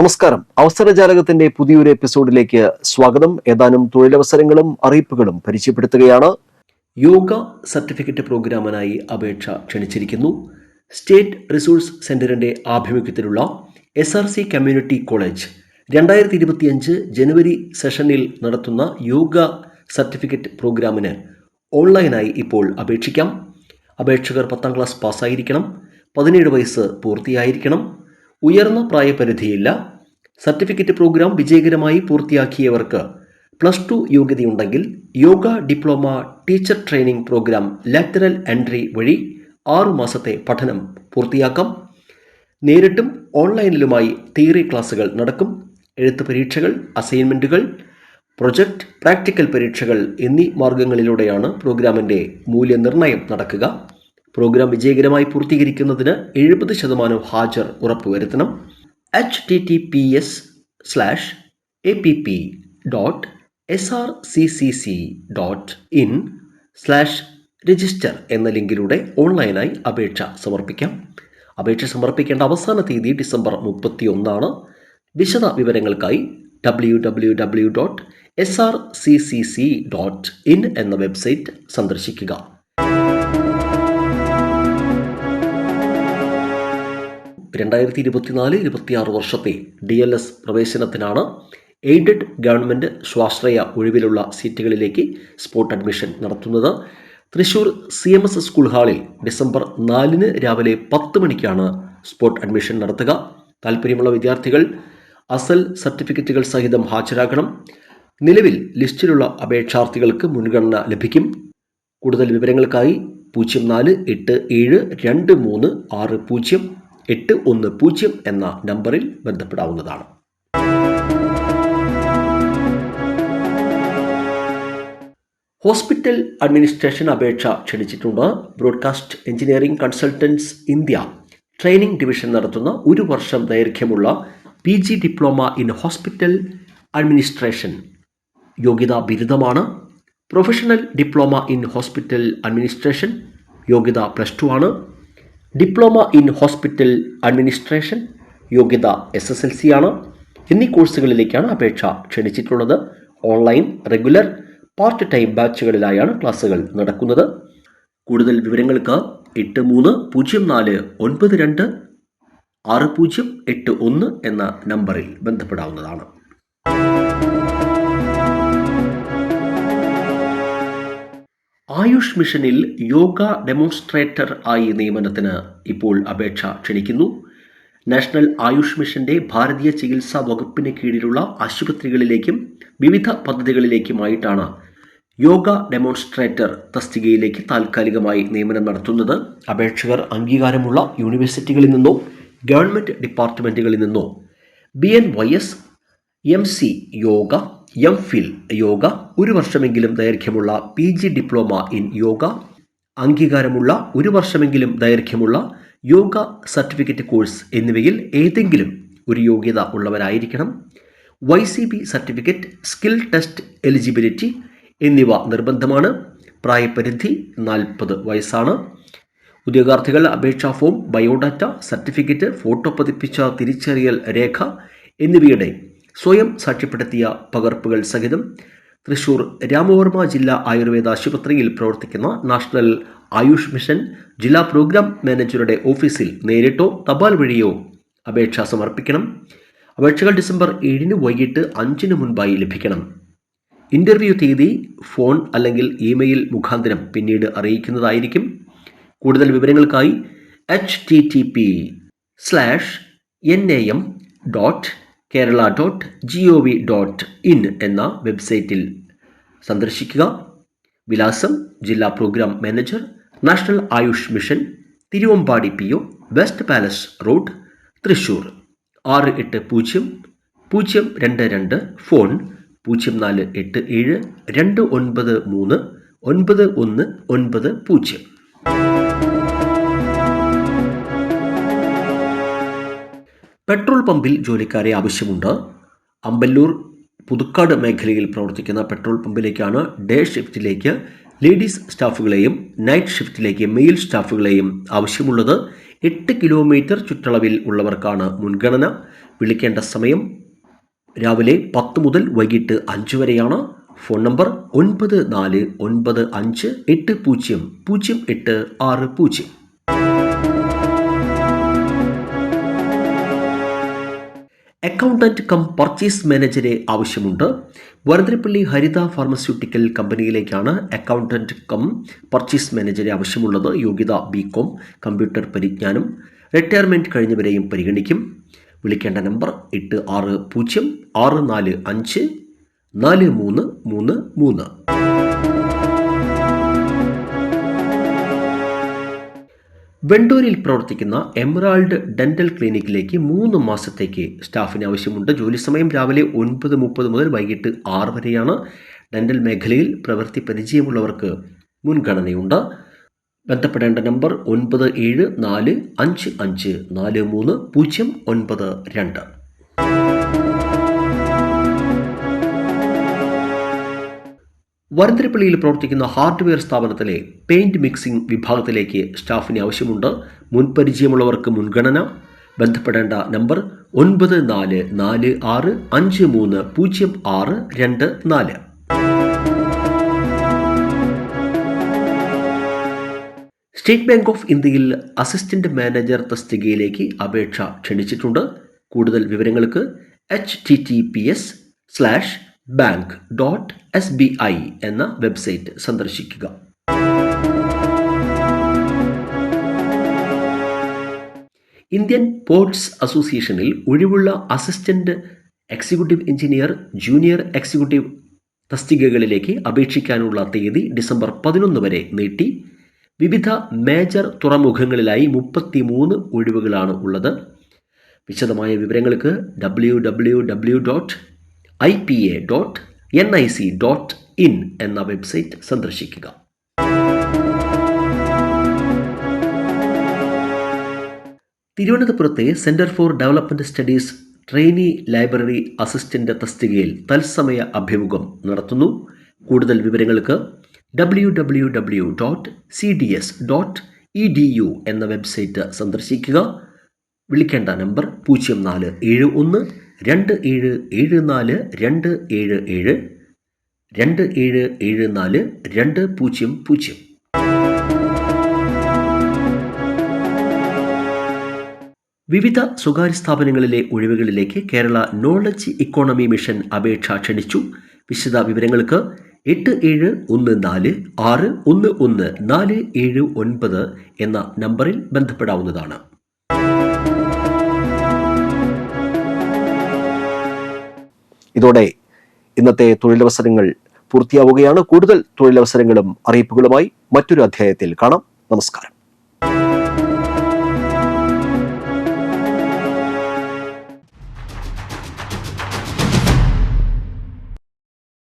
നമസ്കാരം. അവസരജാലകത്തിന്റെ പുതിയൊരു എപ്പിസോഡിലേക്ക് സ്വാഗതം. ഏതാനും തൊഴിലവസരങ്ങളും അറിയിപ്പുകളും പരിചയപ്പെടുത്തുകയാണ്. യോഗ സർട്ടിഫിക്കറ്റ് പ്രോഗ്രാമിനായി അപേക്ഷ ക്ഷണിച്ചിരിക്കുന്നു. സ്റ്റേറ്റ് റിസോഴ്സ് സെന്ററിന്റെ ആഭിമുഖ്യത്തിലുള്ള S R C community college രണ്ടായിരത്തി ഇരുപത്തിയഞ്ച് ജനുവരി സെഷനിൽ നടത്തുന്ന യോഗ സർട്ടിഫിക്കറ്റ് പ്രോഗ്രാമിന് ഓൺലൈനായി ഇപ്പോൾ അപേക്ഷിക്കാം. അപേക്ഷകർ പത്താം ക്ലാസ് പാസ്സായിരിക്കണം. പതിനേഴ് വയസ്സ് പൂർത്തിയായിരിക്കണം. ഉയർന്ന പ്രായപരിധിയില്ല. സർട്ടിഫിക്കറ്റ് പ്രോഗ്രാം വിജയകരമായി പൂർത്തിയാക്കിയവർക്ക് plus two യോഗ്യതയുണ്ടെങ്കിൽ yoga diploma teacher training program lateral entry വഴി ആറു മാസത്തെ പഠനം പൂർത്തിയാക്കാം. നേരിട്ടും ഓൺലൈനിലുമായി തിയറി ക്ലാസുകൾ നടക്കും. എഴുത്ത് പരീക്ഷകൾ അസൈൻമെന്റുകൾ പ്രൊജക്റ്റ് പ്രാക്ടിക്കൽ പരീക്ഷകൾ എന്നീ മാർഗങ്ങളിലൂടെയാണ് പ്രോഗ്രാമിന്റെ മൂല്യനിർണയം നടക്കുക. പ്രോഗ്രാം വിജയകരമായി പൂർത്തീകരിക്കുന്നതിന് എഴുപത് ശതമാനം ഹാജർ ഉറപ്പുവരുത്തണം. H T T P S slash A P P dot S R C C C dot in slash register എന്ന ലിങ്കിലൂടെ ഓൺലൈനായി അപേക്ഷ സമർപ്പിക്കാം. അപേക്ഷ സമർപ്പിക്കേണ്ട അവസാന തീയതി ഡിസംബർ മുപ്പത്തി ഒന്നാണ് വിശദ വിവരങ്ങൾക്കായി W W W dot S R C C C dot in എന്ന വെബ്സൈറ്റ് സന്ദർശിക്കുക. രണ്ടായിരത്തി ഇരുപത്തിനാല് ഇരുപത്തിയാറ് വർഷത്തെ ഡി എൽ എസ് പ്രവേശനത്തിനാണ് എയ്ഡഡ് ഗവൺമെന്റ് സ്വാശ്രയ ഒഴിവിലുള്ള സീറ്റുകളിലേക്ക് സ്പോട്ട് അഡ്മിഷൻ നടത്തുന്നത്. Thrissur C M S school ഹാളിൽ ഡിസംബർ നാലിന് രാവിലെ പത്ത് മണിക്കാണ് സ്പോട്ട് അഡ്മിഷൻ നടത്തുക. താല്പര്യമുള്ള വിദ്യാർത്ഥികൾ അസൽ സർട്ടിഫിക്കറ്റുകൾ സഹിതം ഹാജരാക്കണം നിലവിൽ ലിസ്റ്റിലുള്ള അപേക്ഷാർത്ഥികൾക്ക് മുൻഗണന ലഭിക്കും. കൂടുതൽ വിവരങ്ങൾക്കായി പൂജ്യം നാല് എട്ട് ഏഴ് രണ്ട് മൂന്ന് ആറ് പൂജ്യം. എട്ട് ഒന്ന് പൂജ്യം എന്ന നമ്പറിൽ ബന്ധപ്പെടാവുന്നതാണ്. ഹോസ്പിറ്റൽ അഡ്മിനിസ്ട്രേഷൻ അപേക്ഷ ക്ഷണിച്ചിട്ടുണ്ട്. Broadcast engineering consultants India. Training division നടത്തുന്ന ഒരു വർഷം ദൈർഘ്യമുള്ള P G diploma in hospital administration. യോഗ്യതാ ബിരുദമാണ്. Professional diploma in hospital administration യോഗ്യത പ്ലസ് ടു ആണ്. ഡിപ്ലോമ ഇൻ ഹോസ്പിറ്റൽ അഡ്മിനിസ്ട്രേഷൻ യോഗ്യത എസ് എസ് എൽ സി ആണ്. എന്നീ കോഴ്സുകളിലേക്കാണ് അപേക്ഷ ക്ഷണിച്ചിട്ടുള്ളത്. ഓൺലൈൻ റെഗുലർ പാർട്ട് ടൈം ബാച്ചുകളിലായാണ് ക്ലാസ്സുകൾ നടക്കുന്നത്. കൂടുതൽ വിവരങ്ങൾക്ക് എട്ട് മൂന്ന് പൂജ്യം നാല് ഒൻപത് രണ്ട് ആറ് പൂജ്യം എട്ട് ഒന്ന് എന്ന നമ്പറിൽ ബന്ധപ്പെടാവുന്നതാണ്. ആയുഷ് മിഷനിൽ യോഗ ഡെമോൺസ്ട്രേറ്റർ ആയി നിയമനത്തിന് ഇപ്പോൾ അപേക്ഷ ക്ഷണിക്കുന്നു. നാഷണൽ ആയുഷ് മിഷന്റെ ഭാരതീയ ചികിത്സാ വകുപ്പിന് കീഴിലുള്ള ആശുപത്രികളിലേക്കും വിവിധ പദ്ധതികളിലേക്കുമായിട്ടാണ് യോഗ ഡെമോൺസ്ട്രേറ്റർ തസ്തികയിലേക്ക് താൽക്കാലികമായി നിയമനം നടത്തുന്നത്. അപേക്ഷകർ അംഗീകാരമുള്ള യൂണിവേഴ്സിറ്റികളിൽ നിന്നോ ഗവൺമെന്റ് ഡിപ്പാർട്ട്മെന്റുകളിൽ നിന്നോ B N Y S M C yoga M Phil yoga ഒരു വർഷമെങ്കിലും ദൈർഘ്യമുള്ള P G diploma in yoga. അംഗീകാരമുള്ള ഒരു വർഷമെങ്കിലും ദൈർഘ്യമുള്ള യോഗ സർട്ടിഫിക്കറ്റ് കോഴ്സ് എന്നിവയിൽ ഏതെങ്കിലും ഒരു യോഗ്യത ഉള്ളവരായിരിക്കണം. Y C B certificate skill test eligibility എന്നിവ നിർബന്ധമാണ്. പ്രായപരിധി നാൽപ്പത് വയസ്സാണ്. ഉദ്യോഗാർത്ഥികൾ അപേക്ഷാ ഫോം ബയോഡാറ്റ സർട്ടിഫിക്കറ്റ് ഫോട്ടോ പതിപ്പിച്ച തിരിച്ചറിയൽ രേഖ എന്നിവയുടെ സ്വയം സാക്ഷ്യപ്പെടുത്തിയ പകർപ്പുകൾ സഹിതം തൃശൂർ രാമവർമ്മ ജില്ലാ ആയുർവേദ ആശുപത്രിയിൽ പ്രവർത്തിക്കുന്ന നാഷണൽ ആയുഷ് മിഷൻ ജില്ലാ പ്രോഗ്രാം മാനേജറുടെ ഓഫീസിൽ നേരിട്ടോ തപാൽ വഴിയോ അപേക്ഷ സമർപ്പിക്കണം. അപേക്ഷകൾ ഡിസംബർ ഏഴിന് വൈകിട്ട് അഞ്ചിന് മുൻപായി ലഭിക്കണം. ഇന്റർവ്യൂ തീയതി ഫോൺ അല്ലെങ്കിൽ ഇമെയിൽ മുഖാന്തരം പിന്നീട് അറിയിക്കുന്നതായിരിക്കും. കൂടുതൽ വിവരങ്ങൾക്കായി H T T P slash N A M dot Kerala dot G O V dot in എന്ന വെബ്സൈറ്റിൽ സന്ദർശിക്കുക. വിലാസം ജില്ലാ program manager national Ayush mission Thiruvambadi P O west palace road Thrissur. ആറ് എട്ട് പൂജ്യം പൂജ്യം രണ്ട് രണ്ട് ഫോൺ പൂജ്യം നാല് എട്ട് ഏഴ് രണ്ട് ഒൻപത് മൂന്ന് ഒൻപത് ഒന്ന് ഒൻപത് പൂജ്യം. പെട്രോൾ പമ്പിൽ ജോലിക്കാരെ ആവശ്യമുണ്ട്. അമ്പല്ലൂർ പുതുക്കാട് മേഖലയിൽ പ്രവർത്തിക്കുന്ന പെട്രോൾ പമ്പിലേക്കാണ് ഡേ ഷിഫ്റ്റിലേക്ക് ലേഡീസ് സ്റ്റാഫുകളെയും നൈറ്റ് ഷിഫ്റ്റിലേക്ക് മെയിൽ സ്റ്റാഫുകളെയും ആവശ്യമുള്ളത്. എട്ട് കിലോമീറ്റർ ചുറ്റളവിൽ ഉള്ളവർക്കാണ് മുൻഗണന. വിളിക്കേണ്ട സമയം രാവിലെ പത്ത് മുതൽ വൈകിട്ട് അഞ്ച് വരെയാണ്. ഫോൺ നമ്പർ ഒൻപത് നാല് ഒൻപത് അഞ്ച് എട്ട് പൂജ്യം പൂജ്യം എട്ട് ആറ് പൂജ്യം. അക്കൗണ്ടന്റ് കം പർച്ചേസ് മാനേജരെ ആവശ്യമുണ്ട്. വരതിരപ്പള്ളി ഹരിത ഫാർമസ്യൂട്ടിക്കൽ കമ്പനിയിലേക്കാണ് അക്കൗണ്ടന്റ് കം പർച്ചേസ് മാനേജരെ ആവശ്യമുള്ളത്. യോഗ്യത ബി കോം കമ്പ്യൂട്ടർ പരിജ്ഞാനം റിട്ടയർമെന്റ് കഴിഞ്ഞവരെയും പരിഗണിക്കും. വിളിക്കേണ്ട നമ്പർ എട്ട് ആറ് പൂജ്യം ആറ് നാല് അഞ്ച് നാല് മൂന്ന് മൂന്ന് മൂന്ന്. വെണ്ടൂരിൽ പ്രവർത്തിക്കുന്ന എമറാൾഡ് ഡെന്റൽ ക്ലിനിക്കിലേക്ക് മൂന്ന് മാസത്തേക്ക് സ്റ്റാഫിന് ആവശ്യമുണ്ട്. ജോലി സമയം രാവിലെ ഒൻപത് മുപ്പത് മുതൽ വൈകിട്ട് ആറ് വരെയാണ്. ഡെന്റൽ മേഖലയിൽ പ്രവൃത്തി പരിചയമുള്ളവർക്ക് മുൻഗണനയുണ്ട്. ബന്ധപ്പെടേണ്ട നമ്പർ ഒൻപത് ഏഴ് നാല് അഞ്ച് അഞ്ച് നാല് മൂന്ന് പൂജ്യം ഒൻപത് രണ്ട്. വരന്തരപ്പള്ളിയിൽ പ്രവർത്തിക്കുന്ന ഹാർഡ്വെയർ സ്ഥാപനത്തിലെ പെയിന്റ് മിക്സിംഗ് വിഭാഗത്തിലേക്ക് സ്റ്റാഫിന് ആവശ്യമുണ്ട്. മുൻപരിചയമുള്ളവർക്ക് മുൻഗണന. ബന്ധപ്പെടേണ്ട നമ്പർ ഒൻപത് നാല് നാല് ആറ് അഞ്ച് മൂന്ന് പൂജ്യം ആറ് രണ്ട് നാല്. സ്റ്റേറ്റ് ബാങ്ക് ഓഫ് ഇന്ത്യയിൽ അസിസ്റ്റന്റ് മാനേജർ തസ്തികയിലേക്ക് അപേക്ഷ ക്ഷണിച്ചിട്ടുണ്ട്. കൂടുതൽ വിവരങ്ങൾക്ക് H T T P S slash bank dot S B I എന്ന വെബ്സൈറ്റ് സന്ദർശിക്കുക. ഇന്ത്യൻ പോർട്സ് അസോസിയേഷനിൽ ഒഴിവുള്ള assistant executive engineer junior executive തസ്തികകളിലേക്ക് അപേക്ഷിക്കാനുള്ള തീയതി ഡിസംബർ പതിനൊന്ന് വരെ നീട്ടി. വിവിധ മേജർ തുറമുഖങ്ങളിലായി മുപ്പത്തിമൂന്ന് ഒഴിവുകളാണ് ഉള്ളത്. വിശദമായ വിവരങ്ങൾക്ക് W W W dot I P A dot N I C dot in എന്ന വെബ്സൈറ്റ് സന്ദർശിക്കുക. തിരുവനന്തപുരത്തെ centre for development studies trainee library assistant തസ്തികയിൽ തത്സമയ അഭിമുഖം നടത്തുന്നു. കൂടുതൽ വിവരങ്ങൾക്ക് W W W dot C D S dot E D U എന്ന വെബ്സൈറ്റ് സന്ദർശിക്കുക. വിളിക്കേണ്ട നമ്പർ പൂജ്യം നാല് ഏഴ് ഒന്ന് രണ്ട് ഏഴ് ഏഴ് നാല് രണ്ട് ഏഴ് ഏഴ് രണ്ട് ഏഴ് ഏഴ് നാല് രണ്ട് പൂജ്യം പൂജ്യം. വിവിധ സ്വകാര്യ സ്ഥാപനങ്ങളിലെ ഒഴിവുകളിലേക്ക് കേരള നോളജ് ഇക്കോണമി മിഷൻ അപേക്ഷ ക്ഷണിച്ചു. വിശദ വിവരങ്ങൾക്ക് എട്ട് ഏഴ് ഒന്ന് നാല് ആറ് ഒന്ന് ഒന്ന് നാല് ഏഴ് ഒൻപത് എന്ന നമ്പറിൽ ബന്ധപ്പെടാവുന്നതാണ്. ഇതോടെ ഇന്നത്തെ തൊഴിലവസരങ്ങൾ പൂർത്തിയാവുകയാണ്. കൂടുതൽ തൊഴിലവസരങ്ങളും അറിയിപ്പുകളുമായി മറ്റൊരു അധ്യായത്തിൽ കാണാം. നമസ്കാരം.